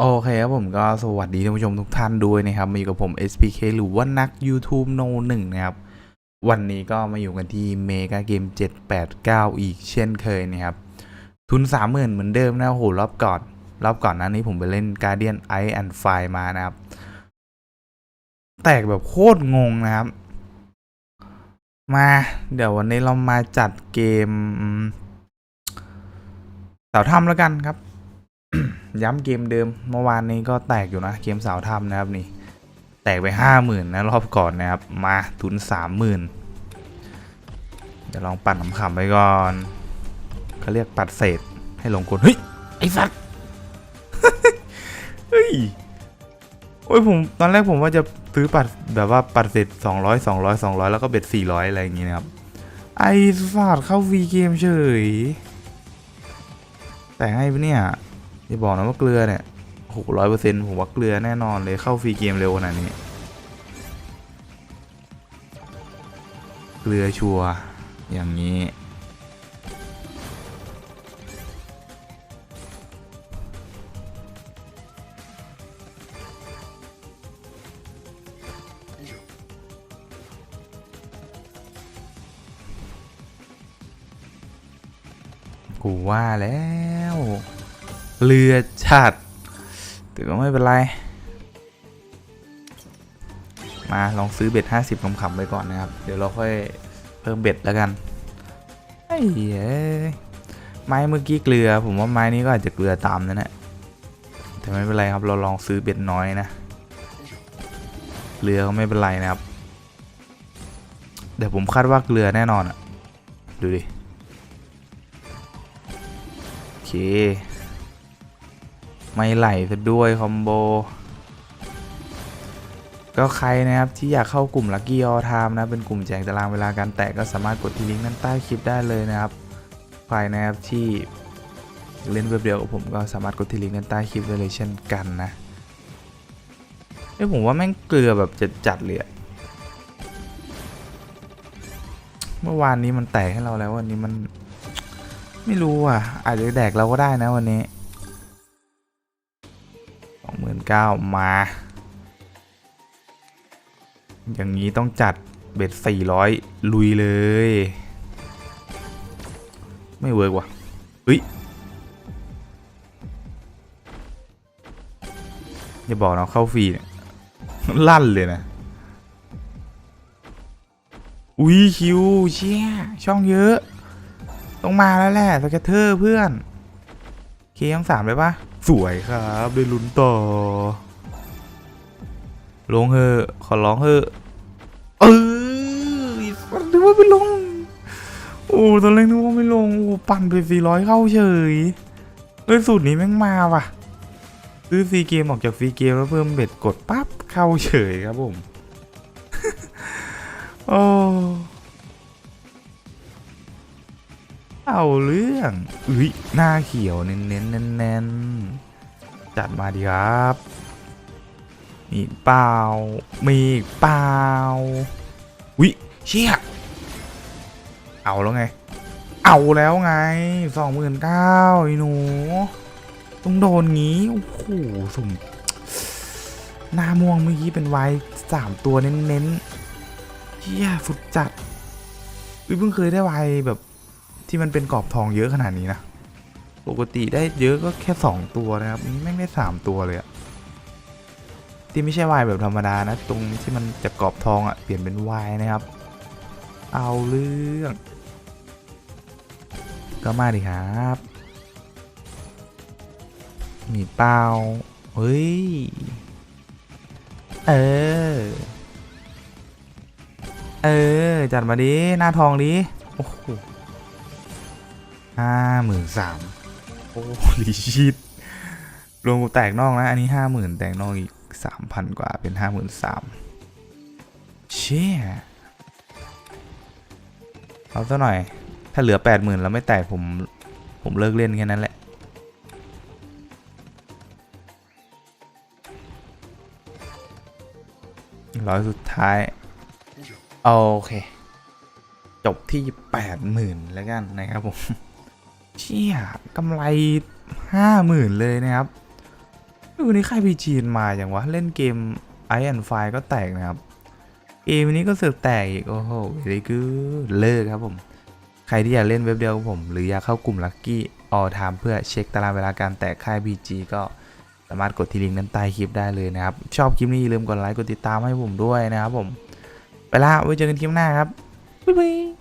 โอเคครับผมก็สวัสดีท่านผู้ชมทุกท่านด้วยนะครับมาอยู่กับผม SPK หรือว่านัก YouTube No 1นะครับ วันนี้ก็มาอยู่กันที่เมกาเกม789 อีกเช่นเคยนะครับ ทุน 30,000 เหมือนเดิมนะโอ้โหรอบก่อนรอบก่อนนั้นนี้ผมไปเล่น Guardian Ice and Fire มานะครับ แตกแบบโคตรงงนะครับ มาเดี๋ยววันนี้เรามาจัดเกมสาวถ้ำแล้วกันครับ ย้ำเกมเดิมเมื่อวานนี้ก็แตกอยู่นะ เกมสาวถ้ำนะครับนี่ แตกไปห้าหมื่นนะรอบก่อนนะครับ มาทุนสามหมื่นเดี๋ยวลองปั่นขำๆไปก่อนเขาเรียกปัดเศษให้ลงกลเฮ้ย ไอ้สัตว์เฮ้ยโอ้ยผมตอนแรกผมว่าจะซื้อปัดแบบว่าปัดเศษ200 200 200แล้วก็เบ็ด400อยอะไรอย่างงี้นะครับ ไอ้สัตว์เข้าฟรีเกมเฉย แต่ให้ปะเนี่ย อย่าบอกนะว่าเกลือเนี่ยหกร้อยเปอร์เซ็นต์ผมว่าเกลือแน่นอนเลยเข้าฟรีเกมเร็วขนาดนี้ เกลือชัวร์อย่างนี้กูว่าแล้ว เรือชัดแต่ก็ไม่เป็นไร มาลองซื้อเบ็ด50ขำๆไปก่อนนะครับ เดี๋ยวเราค่อยเพิ่มเบ็ดแล้วกันไอ้เอ้ไม้เมื่อกี้เกลือ ผมว่าไม้นี้ก็อาจจะเกลือตามนั่นแหละแต่ไม่เป็นไรครับ เราลองซื้อเบ็ดน้อยนะเกลือก็ไม่เป็นไรนะครับเดี๋ยวผมคาดว่าเกลือแน่นอนอะดูดิโอเค ไม่ไหลซะด้วยคอมโบ ก็ใครนะครับที่อยากเข้ากลุ่ม Lucky All Time นะ เป็นกลุ่มแจกตารางเวลาการแตะก็สามารถกดที่ลิงก์ด้านใต้คลิปได้เลยนะครับ ใครนะครับที่เล่นเว็บเดียวกับผมก็สามารถกดที่ลิงก์ด้านใต้คลิปได้เลยเช่นกันนะเอ้ผมว่าแม่งเกลือแบบจัดๆเลยอะเมื่อวานนี้มันแตกให้เราแล้ววันนี้มัน ไม่รู้อะ อาจจะแดกเราก็ได้นะวันนี้ สองหมื่นเก้ามา อย่างนี้ต้องจัดเบ็ดสี่ร้อยลุยเลย ไม่เวิร์กว่ะเฮ้ยอย่าบอกนะเข้าฟรีเนี่ยลั่นเลยนะ อุ้ยคิวเชี่ยช่องเยอะ ต้องมาแล้วแหละสเก็ตเตอร์เพื่อน เคยังสามเลยปะ สวยครับได้ลุ้นต่อ ลงเถอขอร้องเถอเออนึกว่าไม่ลง โอ้ตอนแรกนึกว่าไม่ลง โอ้ปั่นไปสี่ร้อยเข้าเฉยเอ้ยสูตรนี้แม่งมาว่ะ ซื้อฟรีเกมออกจากฟรีเกมแล้วเพิ่มเบ็ดกดปั๊บเข้าเฉยครับผม โอ้ เอาเรื่องอุ้ยหน้าเขียวเน้นเน้นๆแน่นๆจัดมาดีครับมีเปล่ามีเปล่าวิเชี่ยเอาแล้วไง เอาแล้วไงสองหมื่นเก้าไอ้หนูต้องโดนงี้ โอ้โหสุ่มหน้าม่วงเมื่อกี้เป็นไวท์สามตัวเน้นๆเฮียสุดจัดอุ้ยเพิ่งเคยได้ไวแบบ ที่มันเป็นกรอบทองเยอะขนาดนี้นะ ปกติได้เยอะก็แค่ 2 ตัวนะครับนี่แม่ได้ 3 ตัวเลยอะที่ไม่ใช่วายแบบธรรมดานะ ตรงที่มันจากกรอบทองอะเปลี่ยนเป็นวายนะครับ เอาเรื่องก็มาดิครับ มีเป้าเฮ้ย เออ เออ จัดมาดิ หน้าทองดิ โอ้โห ห้าหมื่นสามโอ้ลิชิตรวมกูแตกนอกนะ อันนี้ห้าหมื่นแตกนอกอีกสามพันกว่าเป็นห้าหมื่นสามเชี่ยเอาซะหน่อย ถ้าเหลือแปดหมื่นแล้วไม่แตกผม ผมเลิกเล่นแค่นั้นแหละ ร้อยสุดท้าย โอเค จบที่แปดหมื่นแล้วกันนะครับผม เชี่ยกำไรห้าหมื่นเลยนะครับวันนี้ค่ายพีจีมาอย่างวะ เล่นเกมไอแอนไฟก็แตกนะครับ เกมนี้ก็เสือกแตกอีก โอ้โหเ e คือเลิกครับผม ใครที่อยากเล่นเว็บเดียวกับผม หรืออยากเข้ากลุ่มลั c กี้ออทามเพื่อเช็คตารางเวลาการแตกค่าย PG ก็สามารถกดที่ลิงก์นั้นใต้คลิปได้เลยนะครับ ชอบคลิปนี้อย่าลืมกดไลค์กดติดตามให้ผมด้วยนะครับผม ไปละไว้เจอกันคลิปหน้าครับ บ๊ายบาย